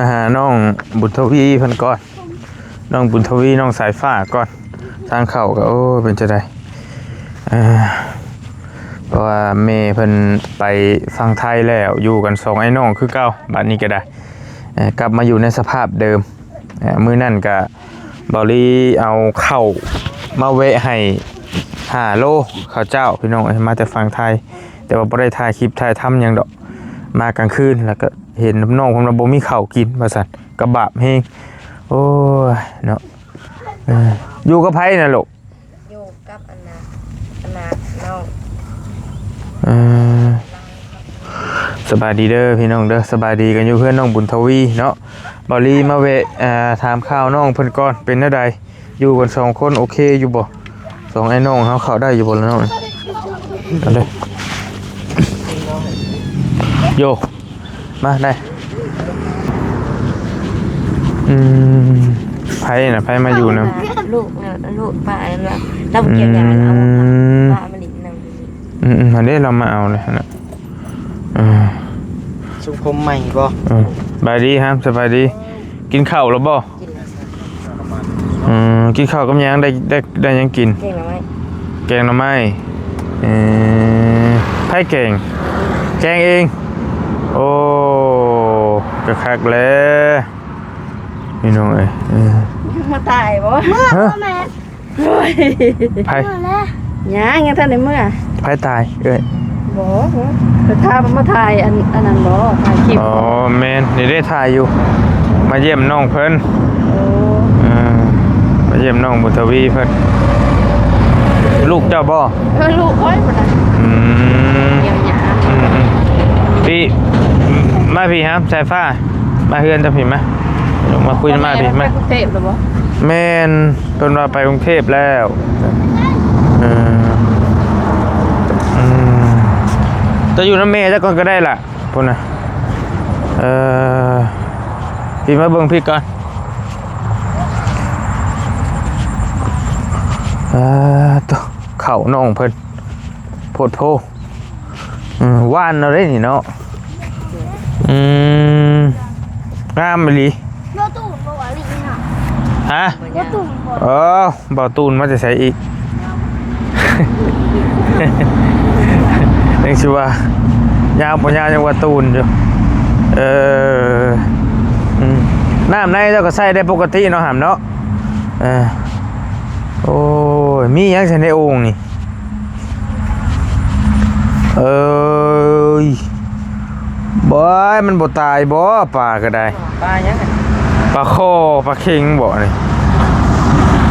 มาหาน้องบุญทวีเพิ่นก่อน น้องบุญทวีน้องสายฟ้าก่อนทางเข้าก็โอ้เป็นจะได้เพราะว่าเมย์เพิ่นไปฟังไทยแล้วอยู่กันสองไอ้น้องคือเก่าบัดนี้ก็ได้กลับมาอยู่ในสภาพเดิมมือนั่นก็บอลี่เอาเข้ามาเวะให้หาโลข้าวเจ้าพี่น้องมาแต่ฟังไทย แต่ว่าบ่ได้ถ่ายคลิปถ่ายทำยังดอก มากลางคืนแล้วก็เห็นน้องผมว่าบ่มีข้าวกินว่าซั่นกระบาปเฮงโอ้ยเนาะเอออยู่กับไผน่ะลูกอยู่กับอันนาอันนาน้องเออสบายดีเด้อพี่น้องเด้อสบายดีกันอยู่เพื่อนน้องบุญทวีเนาะบอลี่มาเวะอ่าถามข่าวน้องเพิ่นก่อนเป็นแนวใดอยู่กันสองคนโอเคอยู่บ่สองไอ้น้องเฮาเข้าได้อยู่บ่แล้วน้องเอาเลย โย มาได้ อืมไผน่ะไผมาอยู่นำลูกเนี่ยลูกป้านั่นละเราเกี่ยวยาเอาป้ามาลิ้นนึงอืมๆอันนี้เรามาเอาเลยนะอืมสุผมใหม่บ่อืมบายดีครับสบายดี กินข้าวแล้วบ่กินแล้วอืมกินข้าวกับหยังได้ได้ได้หยังกินเก่งหรือไม่แกงหน่อไม้เออไผ่แกงแกงเอง โอ้กระคักแล้วนี่น้องเอ้ยเออมาตายบ่ฮะโอ้ยไผ่ยังยังท่านในเมื่อไผ่ตายเอ้ยบ่แต่ถ้ามันมาถ่ายอันอันนั้นบ่ถ่ายคลิปอ๋อแมนนี่ได้ถ่ายอยู่ มาเยี่ยมน้องเพิ่นโอ้เออมาเยี่ยมน้องบุญทวีเพิ่นลูกเจ้าบ่เออลูกโอ้ยบ่ได้ อืม เกี่ยวหยา อืมอืมพี่ มาพี่ครับสายฟ้า มาเฮือนจะพี่มาลงมาคุยมาพี่ไปมากรุงเทพแล้วบ่แม่นเพิ่นว่าไปกรุงเทพแล้วเอออืมจะอยู่น้ำเมย์จะก่อนก็ได้ล่ะพุ่นน่ะเออพี่มาเบิ่งพี่ก่อนเออตัวเข่าน้องเพิ่นโพดโพอืมว่านเอาได้นี่เนาะ อืมงามไปลีรถตู้บ่ว่าลิงน่ะฮะรถตู้บ่เออบ่าวตูนมาจะใช้อีกนึกชื่อว่ายาวปัญญาวยังว่าตูนอยู่เอออืมน้ำในเจ้าก็ใส่ได้ปกติเนาะหามเนาะเออโอ้ยมีหยังใส่ในโอ่งนี่เอ้ย บอยมันบ่ตายบ่ปลาก็ได้ ปลายังไงปลาโคอปลาเค็งบ่นี่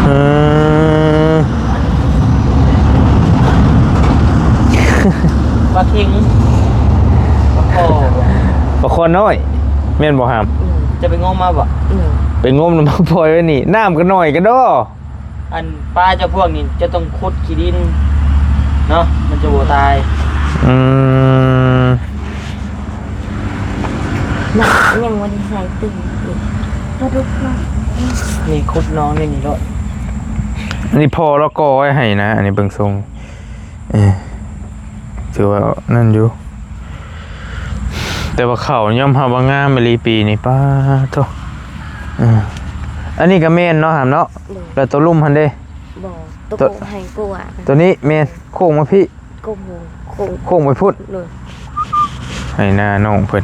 เออปลาคิงปลาโคปลาคอน้อยแม่นบ่หามจะไปงมมาบ่อืมไปงมน้ำมันพลอยไว้นี่น้ำก็น้อยก็ดออันปลาเจ้าพวกนี้จะต้องขุดขี้ดินเนาะมันจะบ่ตาย อืม น่ะยังบ่ได้ใส่ตึงอีกรถตู้น่ะนี่ขุดน้องนี่นี่ด้วยอันนี้พอแล้วก็ไว้ให้นะ อันนี้เบิ่งทรงเออถือว่านั่นอยู่ แต่ว่าเขาย่อมหาว่างามมะลีปีนี่ป้าโตเอออันนี้ก็แม่นเนาะหามเนาะแล้วตัวลุ่มหันเด้บ่ตตัวกให้กูอะตัวนี้แม่นโค้งมาพี่กูโหคงโค้งไปพุดเลยให้หน้าน้องเพิ่น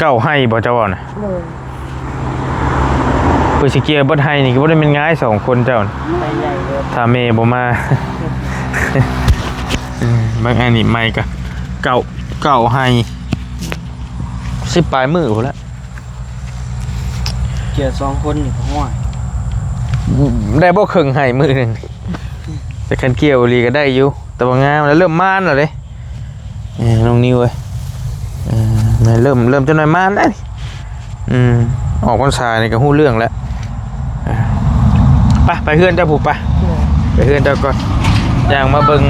เก้าให้บ่เจ้าว่าน่ะเลยเพื่อสิเกียร์เบิดให้นี่ก็บ่ได้เป็นง่ายสองคนเจ้าน่ะใหญ่เลยถ้าเมย์บ่มาเออบางอันนี่ไม่ก็เก่าเก่าให้สิบปลายมือพุ่นละเกี่ยวสองคนนี่ห้วยได้บ่ครึ่งให้มือหนึงแต่คันเกี่ยวอีหลีก็ได้อยู่แต่ว่างามแล้วเริ่มม่านแล้วเด้เออน้องนิวเอ้ยเออแม่ เริ่มเริ่มจะหน่อยม่านแล้วนี่อืมออกพรรษานี่ก็ฮู้เรื่องแล้วเออไปไปเฮือนเจ้าผู้ไปไปเฮือนเจ้าก่อนอย่างมาเบิ่ง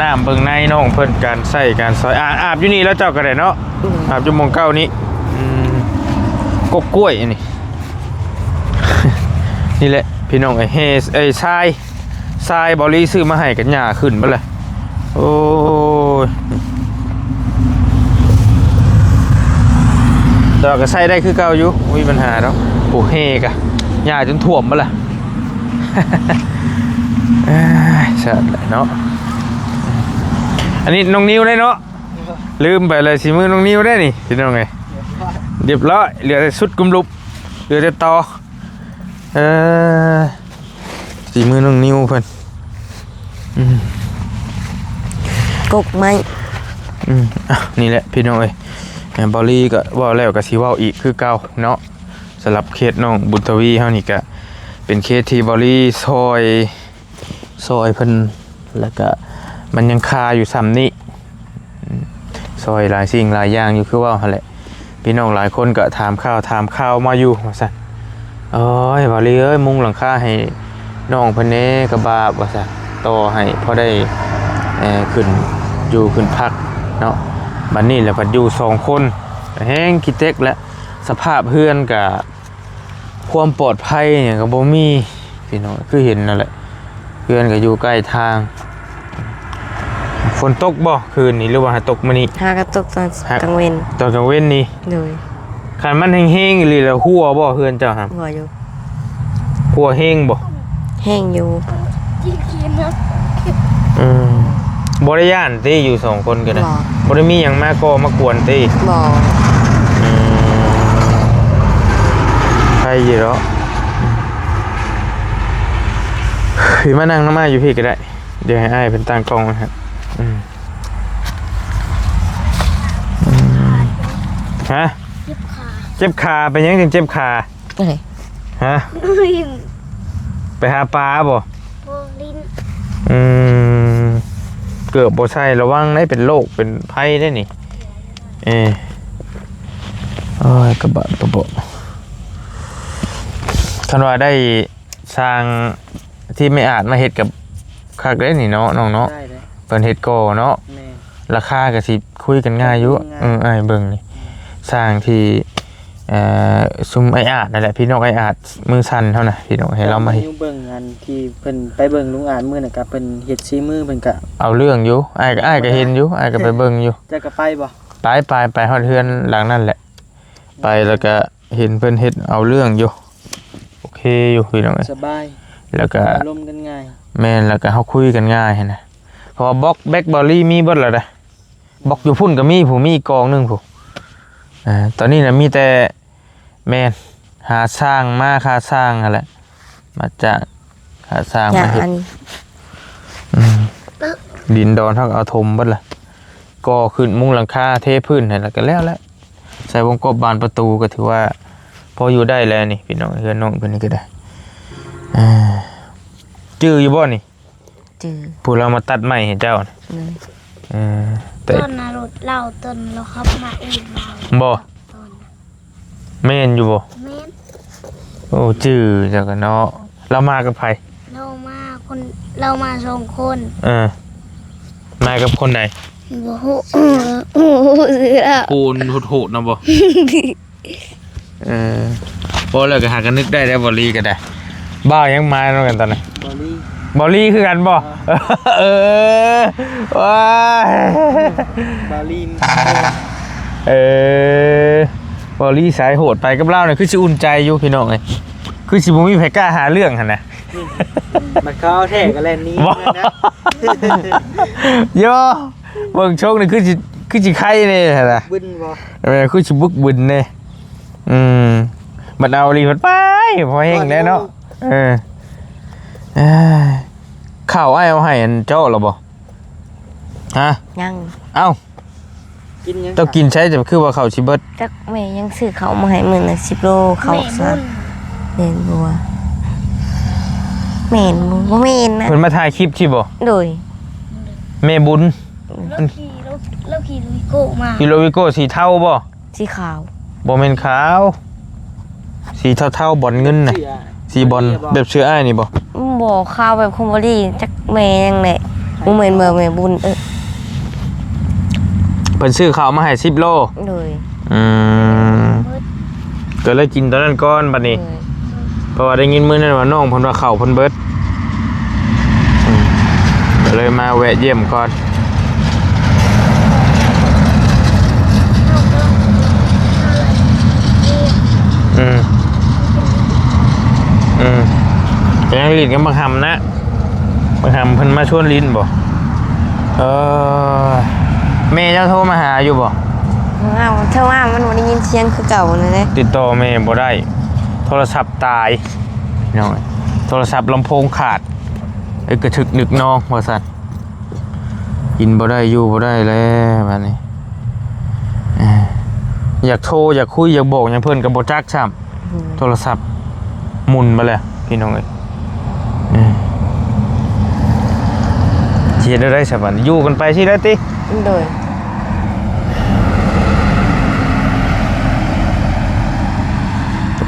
น้ำเบิ่งในน้องเพิ่นการใส่การซอยอาอาบอยู่นี่แล้วเจ้าก็ได้เนาะอืมอาบอยู่หมองเก้านี้อืมกกกล้วยอันนี้นี่แหละพี่น้องไอ้เฮสไอ้ทรายทรายบอลี่ซื้อมาให้กันหญ้าขึ้นบ่เลยโอ้ย แต่ว่าก็ใส่ได้คือเก่าอยู่ไม่มีปัญหาแล้วโอ้เฮกะหญ้าจนท่วมมาละเอ้ยเสร็จเลยเนาะอันนี้น้องนิ้วได้เนาะลืมไปเลยสีมือน้องนิ้วได้นี่พี่น้องไงเรียบร้อยเหลือแต่สุดกุมลุบเหลือแต่ต่อเออสีมือน้องนิ้วเพิ่นกกไม้อืมอะนี่แหละพี่น้องเอ้ยแหม บอลลี่ก็ว่าแล้วก็สิว้าอีกคือเก่าเนาะสำหรับเคสน้องบุญทวีเฮานี่ก็เป็นเคสที่บอลลี่ซอยซอยเพิ่นแล้วก็มันยังคาอยู่ซ้ำนี้ซอยหลายสิ่งหลายอย่างอยู่คือว่าหั่นแหละพี่น้องหลายคนก็ถามข่าวถามข่าวมาอยู่ว่าซั่นโอ้ยบอลลี่เอ้ยมุงหลังคาให้น้องเพิ่นแหน่กระบาบว่าซั่นต่อให้พอได้เอ่อขึ้นอยู่ขึ้นพักเนาะ บัดนี้แหละบัดอยู่สองคนแห้งคิดเต็กและสภาพเพื่อนกับความปลอดภัยเนี่ยก็บ่มีพี่น้องคือเห็นนั่นแหละเพื่อนก็อยู่ใกล้ทาง ฝนตกบ่คืนนี้หรือว่าตกมื้อนี้หากระตกตอนฮะกลางเวนตอนกลางเว้นนี้โดยคันมันแห้งๆอีหลีแล้วหัวบ่เพื่อนเจ้าครับหัวอยู่หัวแห้งบ่แห้งอยู่ที่กินนะอืม บ่ได้ย่านติอยู่สองคนก็ได้บ่บ่ได้มีหยังมาก่อมากวนติบ่ออืมใช่อยู่แล้วพี่มานั่งน้ำมาอยู่พี่ก็ได้ เดี๋ยวให้อ้ายเป็นตั้งกล้องนะครับอืมอืมฮะเจ็บขาเจ็บขาเป็นยังถึงเจ็บขาอะไรฮะ ลิ้นไปหาปลาบ่โบลิ้นอืม เกือบบ่ใช่ระวังได้เป็นโรคเป็นไข้ได้นี่ เออโอ้ยกระบะกระบะคันว่าได้สร้างที่ไม่อาจมาเฮ็ดกับคักได้นี่เนาะน้องเนาะได้เลยเพิ่นเฮ็ดก่อเนาะแม่ ราคาก็สิคุยกันง่ายอยู่ง่ายเอออ้ายเบิ่งนี่สร้างที่เอ่อ ซุมไออาจนั่นแหละพี่น้องไออาจมือสั่นเท่าน่ะพี่น้องให้เรามาเฮ็ดอยู่เบิ่งงานที่เพิ่นไปเบิ่งลุงอานมื้อน่ะก็เพิ่นเฮ็ดซีมือเพิ่นก็เอาเรื่องอยู่อ้ายก็อ้ายก็เห็นอยู่อ้ายก็ไปเบิ่งอยู่จะก็ไปบ่ไปไปไปฮอดเฮือนหลังนั่นแหละ ไปแล้วก็เห็นเพิ่นเฮ็ดเอาเรื่องอยู่โอเคอยู่พี่น้องเอ้ยสบายแล้วก็อารมณ์กันง่ายแม่นแล้วก็เฮาคุยกันง่ายหั้นนะเพราะว่าบล็อกแบ็คบอลลี่มีเบิดแล้วเด้บล็อกอยู่พุ่นก็มีผู้มีอีกกองหนึงผู้อ่าตอนนี้น่ะมีแต่ แม่นหาสร้างมาค่าสร้างนั่นแหละมาจ้างค่าสร้างอย่ามาเฮ็ดอันนี้อืมดินดอนเท่ากับเอาถมเบิดล่ะก่อขึ้นมุงหลังคาเทพื้นให้แล้วก็แล้วแหละใส่วงกบบานประตูก็ถือว่าพออยู่ได้แล้วนี่พี่น้องเฮือนน้องเพิ่นนี่ก็ได้อ่าจื้ออยู่บ่นี่จือผู้เรามาตัดไม้ให้เจ้าน่ะเลยเออแต่ต้นนารถเล่าต้นแล้วครับมาอีกเราบ่ต้น แม่นอยู่บ่แม่นโอ้จื้อจักกันเนาะเรามากับไผเรามาคนเรามาสองคนเออมากับคนไหนบ่ฮู้เออฮู้เสือปูนโหดๆนะบ่เออบ่แล้วก็หากันนึกได้แล้วบ่ลีก็ได้บ้ายังมาแล้วกันตอนนั้นบอลลี่บอลลี่คือกันบ่เออว้ายบาลีนเออ บอลลี่สายโหดไปกับเราเนี่ยคือสิอุ่นใจอยู่พี่น้องเอ้ยคือสิบ่มีไผกล้าหาเรื่องหั่นนะมาเข้าแท้กันแลนนี้บ่นะโยเบิ่งโชคนี่คือสิคือสิไข่นี่หั่นน่ะบึ้นบ่เออคือสิบึกบึนนี่อืมบัดเอาลีเพิ่นไปพอแห้งได้เนาะเออเอ้ยข้าวอ้ายเอาให้อันเจ้าเหรอบ่ฮะยังเอ้า กินยังต้องกินใช้แต่คือว่าเขาวชิเบิดจักแม่ยังซื้อเขามาให้มื้อละ10โลเขาแม่ซะบุญเล่นบัวแม่นบ่บ่แม่นนะเพิ่นมาถ่ายคลิปที่บ่โดยแม่บุญแล้วขี่แล้วแล้วขี่ลุยโก้มาฮิโรวิโก้สีเทาบ่สีขาว บ่แม่นขาว สีเทาๆบอลเงินน่ะเสื้อสีบอลแบบเสื้ออ้ายนี่บ่บ่ขาวแบบคอมบอดี้จักแม่ยังแหละบ่แม่นเมื่อแม่บุญเออ เพิ่นซื้อข้าวมาให้ซิบโลเลยอืมก็เลยกินตอนนั้นก้อนบัดนี้เพราะว่าได้ยินมื้อนั้นว่าน้องพันว่าเข่าพันเบิดก็เลยมาแวะเยี่ยมก่อน อืม อืมยังลิ้นกับบาทำนะมาทำเพิ่นมาชวนลิ้นบอกเออ แม่เจ้าโทรมาหาอยู่บ่ว้าวเท่าว่ามันวันได้ยินเสียงคือเก่าเลยเด้ติดต่อแม่บ่ได้ โทรศัพท์ตายน้อยโทรศัพท์ลำโพงขาดไอ้กระถึกนึกนองว่าซั่นกินบ่ได้อยู่บ่ได้แล้วบัดนี้เอ้ออยากโทรอยากคุยอยากบอกหยังเพิ่นก็บ่จักซ้ำโทรศัพท์หมุนมาแล้วพี่น้องเอ้ยเอ้อสิเฮ็ดได้ได้ซะบัดนี้อยู่กันไปสิได้ติ โดย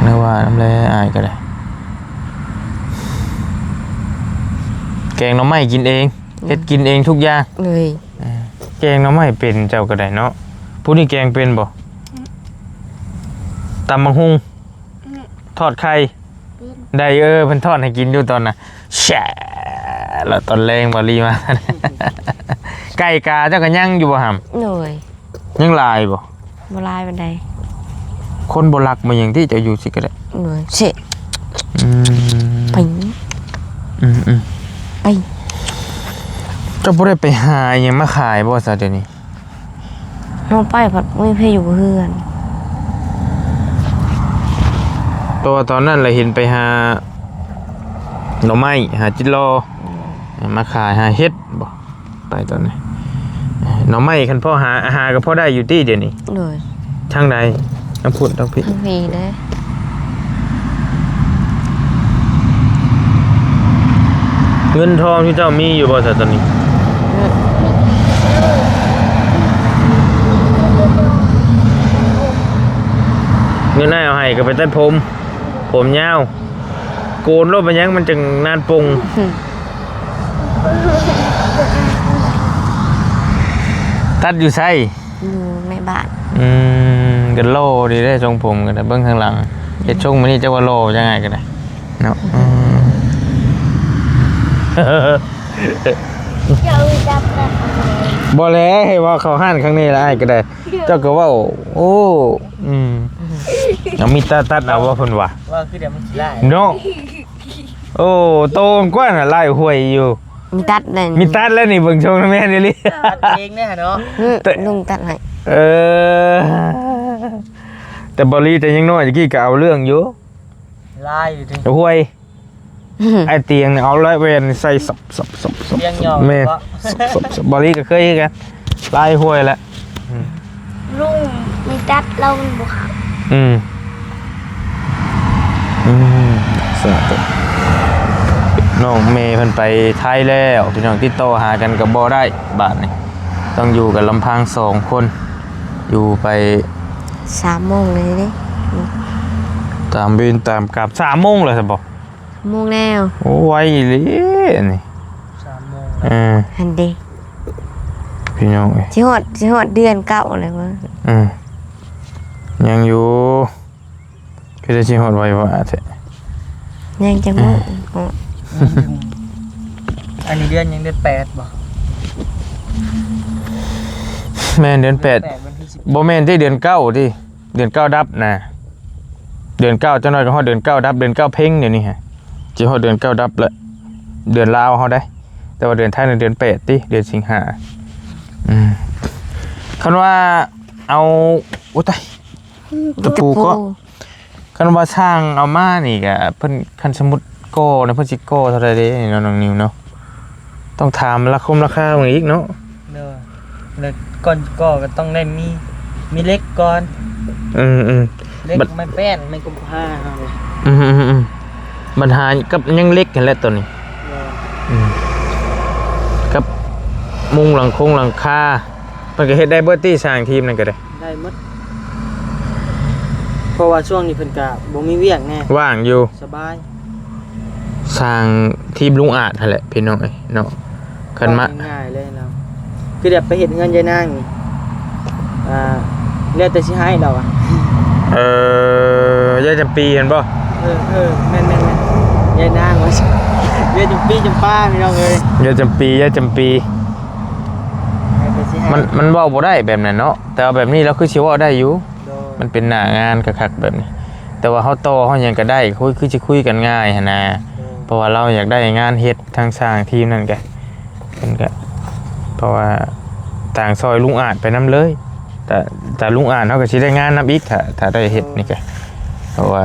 นึกว่าน้ำแร่อายก็ได้ แกงหน้ำไม้กินเองเฮ็ดกินเองทุกอย่าง เลยแกงหน้ำไม้เป็นเจ้าก็ได้เนาะผู้นี้แกงเป็นบ่ตำบังหุงทอดไข่ได้เออเพิ่นทอดให้กินอยู่ตอนน่ะแฉะแล้วตอนแรงบ่รีมา ไก่กาเจ้าก็ยังอยู่บ่หำโดยยังหลายบ่บลายบันไดคนบ่รักมาอย่างที่เจะอยู่สิก็ได้โดยเสะอืมไปอืมอืมไปเจ้าบ่ได้ไปหาอหยังมาขายบ่ซะเดี๋ยวนี้น้องไปผัดไม่เพยอยู่กับเพื่อนตัวตอนนั้นเราเห็นไปหาหน่อไม้หาจิโลมาขายหาเฮ็ดบ่ไปตอนนี้ หน่อไม้คันพ่อหาหาก็พ่อได้อยู่ที่เดี๋ยวนี้โดยทางใดน้ำพุ่นต้องพิทั้งพีเด้เงินทองที่เจ้ามีอยู่บ่ซะตอนนี้เงินได้เอาให้ก็ไปตัดผม ผมยาว โกนรถไปยังมันจึงนานปรุง ตัดอยู่ไสอยู่ในบ้านอืมกันโลดีได้ทรงผมกันแต่เบื้องข้างหลังเฮ็ดทรงมันนี่จะว่าโลยังไงกันได้เนาะอืมเจ้าจับแต่บ่แล้วให้ว่าเขาห้านครั้งนี้ละไอ้ายก็ได้ เจ้าก็เว่าโอ้อืมยังมีตัดตัดเอาว่าเพิ่นว่าว่าคือเดี๋ยวมันสิไล่เนาะโอ้โตกว่าน่ะไล่ห้วยอยู่ มีตัดเลยมีตัดแล้วนี่เบิ่งชงนะแม่นี่ลิตัดเองเนี่ยเนาะอืมลุงตัดให้เออ แต่บรีแต่ยังน้อยตะกี้ก็เอาเรื่องอยู่ไล่อยู่ถึงห้วยไอ้เตียงเนี่ยเอาเลยเวนใส่สับสับสับสับเตียงหยองแม่ก็สับสับสับบรีก็เคยกันไล่ห้วยแล้วลุงมีตัดเรามันบุกอืมอืมสาธุ น้องเมย์เพิ่นไปไทยแล้วพี่น้องติดต่อหากันกับบ่ได้บาทนี่ต้องอยู่กับลำพังสองคน อยู่ไปสามโมงเลยเด้ตามเวรตามกลับสามโมงเลยสิบอกโมงแล้วโอ้ไวเลยนี่สามโมงเออฮันเดพี่น้องเอ้ยชิฮอดชิฮอดเดือนเก้าเลยวะอืมยังอยู่คือจะชิฮอดไว้ว่าแท้ยังจะโมง อ๋ออันนี้เดือนยังเดือนแปดบ่แม่นเดือนแปดวันที่สิบบ่แม่นที่เดือนเก้าที่เดือนเก้าดับนะเดือนเก้าเจ้าน้อยก็ฮอดเดือนเก้าดับเดือนเก้าเพ่งเดี๋ยวนี้ฮะจิฮอดเดือนเก้าดับแล้วเดือนลาวเฮาได้ แต่ว่าเดือนไทยน่ะเดือนแปดติเดือนสิงหาอืมคันว่าเอาอุ้ยตายตะปูก็คันว่าช่างเอามานี่ก็เพิ่นคันสมมุติ โก้นะเพิ่นสิโก้เท่าใดเด้เนาะน้องนิวเนาะต้องถามราคมราคาเบิ่งอีกเนาะเด้อแล้วก่อนก็ก็ต้องได้มีมีเล็กก่อนอืมอืมเล็กบัดไม่แป้นไม่กุมผ้าเนาะเลยอืมอืมอืมปัญหากับยังเล็กกันแหละตัวนี้เด้ออืมกับมุงหลังคงหลังคาเพิ่นก็เฮ็ดได้เบิดตี้สร้างทีมนั่นก็ได้ได้หมดเพราะว่าช่วงนี้เพิ่นก็บ่มีเวียกแน่ว่างอยู่สบาย สร้างทีมลุงอาจนั่นแหละพี่น้องเอ้ยเนาะคันมาง่ายๆเลยเนาะคือเดี๋ยวไปเฮ็ดเงินยายนางนี่อ่าแล้วแต่สิให้เราอะเอ่อยายจำปีเห็นบ่เออเออแม่นแม่นแม่นยายนางว่าเรียนจำปีจำป้าพี่น้องเอ้ยยายจำปียายจำปี ให้ไปสิให้มันมันเว้าบ่ได้แบบนั้นเนาะแต่ว่าแบบนี้เราคือสิเว้าได้อยู่ โดยมันเป็นหน้างานคักๆแบบนี้ แต่ว่าเฮาโตเฮาหยังก็ได้คุยคือสิคุยกันง่ายหั่นนะโดย ราะว่าเราอยากได้งานเฮ็ดทางสร้างทีมนั่นแกเพิ่นกเพราะว่าต่างซอยลุงอาจไปนํเลย แต่แต่ลุงอาจเขาก็สิได้งานนํอีกถ้าถ้าได้เฮ็ดนี่แกเพราะว่า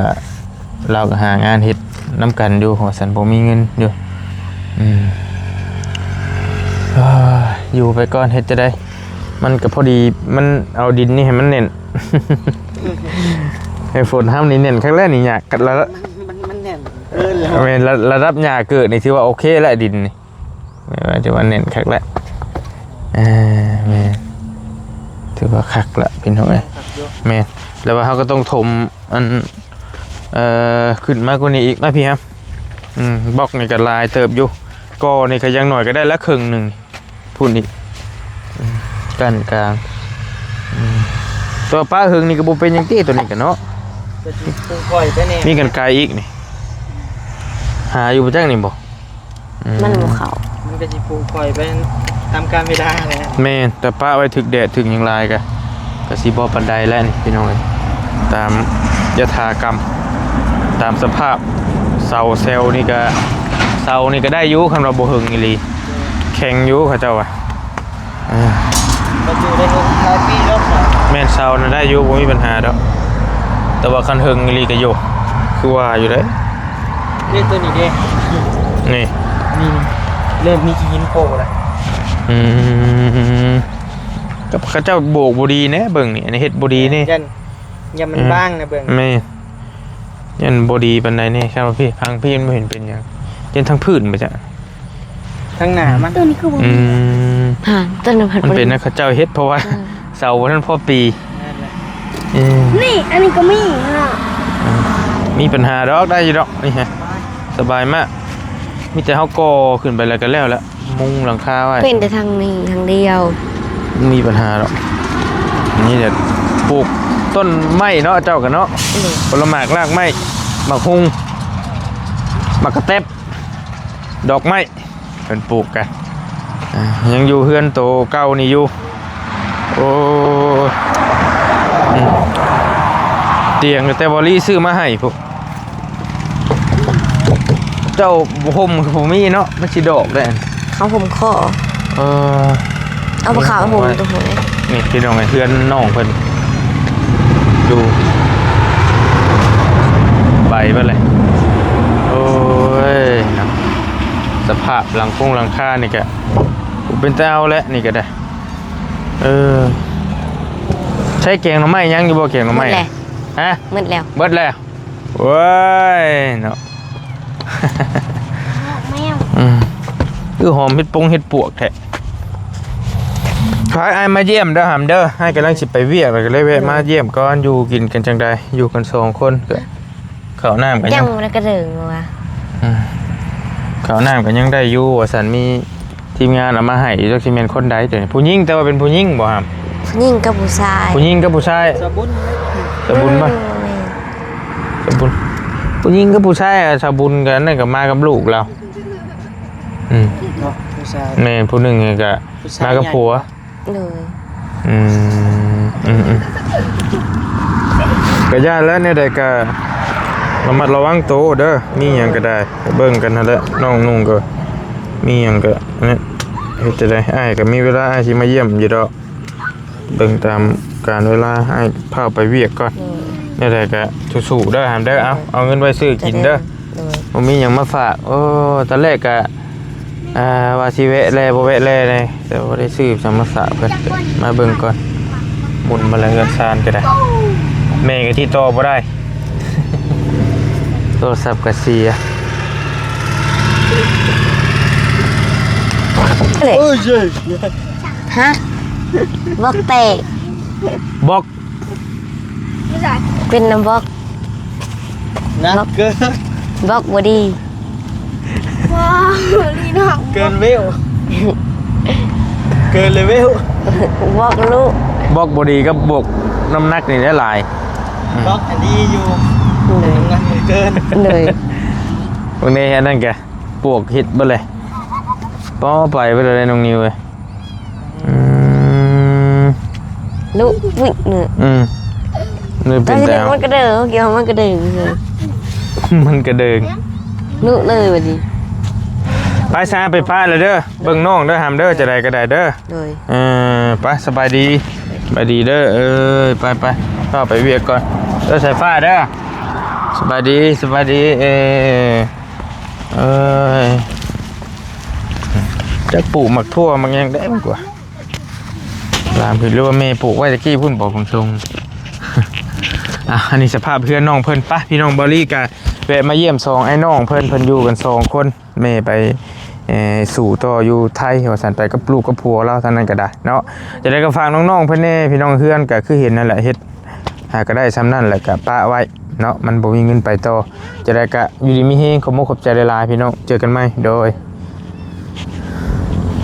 เราก็หางานเฮ็ดนํกันอยู่หัวสันบ่มีเงินอยู่อืมอยอยู่ไปก่อนเฮ็ดจะได้ มันก็พอดีมันเอาดินนี่ให้มันเน่นให้ฝนห้ามนี่เน่นครั้งแรกนี่ยากกันแล้ว เกินแล้วเมนระระดับหญ้าเกิดนี่ถือว่าโอเคแล้วดินนี่ไม่ว่าจะว่าเน้นคักแล้วเออแม่นถือว่าคักละพี่น้องเอ้ยแม่นแล้วว่าเขาก็ต้องถมอันเอ่อขึ้นมากกว่านี้อีกนะพี่ครับอืมบล็อกนี่ก็ลายเติบอยู่กอนี่ก็ยังหน่อยก็ได้ละครึ่งหนึ่งพุ่นอีกอืมกันกลางอืมตัวป้าหึงนี่ก็บ่เป็นหยังตี้ตัวนี้กันเนาะจะสิปลูกก้อยไปแน่มีกันไกลอีกนี่ หาอยู่ประจังนี่บ่อืมันบ่เข้ามันก็สิปลูกก้อยไปตามการเวลาแหละแม่นแต่ป้าไว้ถึกแดดถึงหยังลายกะก็สิบ่ปานใดแล้วนี่พี่น้องเอ้ยตามยถากรรม ตามสภาพเสาเซลล์นี่ก็เสานี่ก็ได้อยู่คันว่าบ่หึงอีหลีแข็งอยู่เขาเจ้าว่าอ่า ก็อยู่ได้หลายปีแล้วค่ะแม่นเสาน่ะได้อยู่บ่มีปัญหาดอกแต่ว่าคันหึงอีหลีก็อยู่คือว่าอยู่เด้ เล่นตัวนี้เด้นี่นี่เริ่มมีขี้หินโผล่แล้วอืมกับเขาเจ้าโบกบดีแน่เบิ่งนี่อันนี้เฮ็ดบดีนี่ยันยันมันบ้างนะเบิ่งแม่ยันบดีปานใดนี่ครับพี่พังพี่มันบ่เห็นเป็นหยังยันทั้งพื้นไปจ้ะทั้งหน้ามันตัวนี้คือบ่อืมฮะต้นพันมันเป็นนะเขาเจ้าเฮ็ดเพราะว่าเสาบ่ทันพอปีนั่นแหละอืมนี่อันนี้ก็มีฮะมีปัญหาดอกได้อยู่ดอกนี่ฮะ สบายมาก มีแต่เฮาก่อขึ้นไปแล้วก็แล้วละมุงหลังคาไว้เป็นแต่ทางนี้ทางเดียวบ่มีปัญหาดอกอันนี่เดี๋ยวปลูกต้นไม้เนาะเจ้ากันเนาะนี่ผลหมากรากไม้หมากฮุงหมากกระเต็บดอกไม้เป็นปลูกกันอ่ายังอยู่เฮือนโตเก่านี่อยู่โอ้ยอืมเตียงก็แต่บอลี่ซื้อมาให้พวก เจ้าห่มคือผมมีเนาะมันสิดอกได้อันเขาผมขอเออเอาไปขาวผมตัวหัวนี่พี่น้องไอ้เพื่อนน้องเพิ่นดูใบเพิ่นเลยโอ้ยเนาะสภาพหลังคงหลังคานี่กะกูเป็นเจ้าแล้วนี่ก็ได้ เออ ใช้แกงหน่อไม้ยังอยู่บ่แกงหน่อหมไม้ดแล้วฮะหมดแล้วเบิดแล้วโว้ยเนาะ แม่งอืมคือหอมเห็ดปงเห็ดปวกแท้ขายไอายมาเยี่ยมเด้อหามเด้อให้กำลังสิไปเวียกแล้วก็เลยแวะมาเยี่ยมก่อนอยู่กินกันจังใดอยู่กันสองคนก็ข้าวน้ำกันยัยังงมันกระเดิงว่ะอืมข้าวน้ำกันยังได้อยู่ว่าสันมีทีมงานเอามาให้จักสิแม่นคนใดเดี๋ยวนี้ผู้หญิงแต่ว่าเป็นผู้หญิงบ่ครับยิ่งกับผู้ชายผู้หญิงกับผู้ชายสะบุญสะบุญป่ะอืมสะบุญ ผู้หญิงกับผู้ชายอะสะบุญกันนั่นก็มากับลูกเราอืมเนาะผู้ชายแม่ผู้หนึ่งนี่ก็ผู้ชายมากับผัว เลยอืมอืมอืมก็ย่านแล้วเนี่ยได้ก็ระมัดระวังโตวเด้อมีหยังก็ได้เบิ่งกันนั่นแหละน้องนุ่งก็มีหยังก็เนี่ยเฮ็ดจะได้อ้ายก็มีเวลาอ้ายสิมาเยี่ยมอยู่ดอกเบิ่งตามการเวลาอ้ายพาไปเวียกก่อน เลย เนี่ยได้ก็สู้ๆเด้อหามเด้อเอาเอาเงินไว้ซื้อกินเด้อเลยบ่มีหยังมาฝากโอ้ตอนแรกก็อ่าว่าสิแวะแลบ่แวะแลเลยแต่บ่ได้ซื้อสมมาฝากเพิ่นก็มาเบิ่งก่อนหมุนมาแล้วเงินซานก็ได้แม่ก็ที่ต่อบ่ได้ โทรศัพท์ก็เสียเลยเอ้ยเย้ยฮะบอกแตกบล็อก ไม่ใช่ เป็นน้ำบอกนะเกินบอกบอดีว้าวนี่น้องเกินเวลเกินเลเวลบอกลูกบล็อกบ่ดีกับบวกน้ำหนักนี่ได้หลายล็อกอันนี้อยู่เลยงั้นมันเกินเลยพวกนี้อันนั้นแกปวกฮิตเบ่เลยป้อไปไปเลยน้องนิวเว้ยอืมลูกวิ่งเนื้ออืม นี่ตเป็อนนที่แต่เด็กมันกระเดิงเกี่ยวมันกระเดิงเลยมันกระเดิงนุเลยวันนี้ไปซาไปป้าเลยเด้อเบิ่งน้องเด้อหามเด้อจะได้ก็ได้เด้อ เลยเออไปสบายดีสบายดีเด้อเอ้ยไปไปเข้าไปเวียกก่อนเด้อสายฟ้าเด้อสบายดีสบายดีเออเอ้ยจะปลูกหมักทั่วมันยังได้มากกว่าลามผิดหรือว่าเมย์ปลูกไว้ตะกี้พุ่นบอกผมทรง อะอันนี้สภาพเพื่อนน้องเพิ่นปะพี่น้องบอลลี่กะแวะมาเยี่ยมสองไอ้น้องเพิ่นเพิ่นอยู่กันสองคนเมย์ไปสู่ต่ออยู่ไทยว่าสันไปกับลูกกับผัวเราเท่านั้นก็ได้เนาะจะได้ก็ฟังน้องๆเพิ่นแน่พี่น้องเพื่อนก็คือเห็นนั่นแหละเฮ็ดหาก็ได้ซ้ำนั่นแหละก็ป้าไว้เนาะมันบ่มีเงินไปต่อจะได้ก็อยู่ดีมีเฮงขอบมกขอบใจหลายๆพี่น้องเจอกันใหมโดย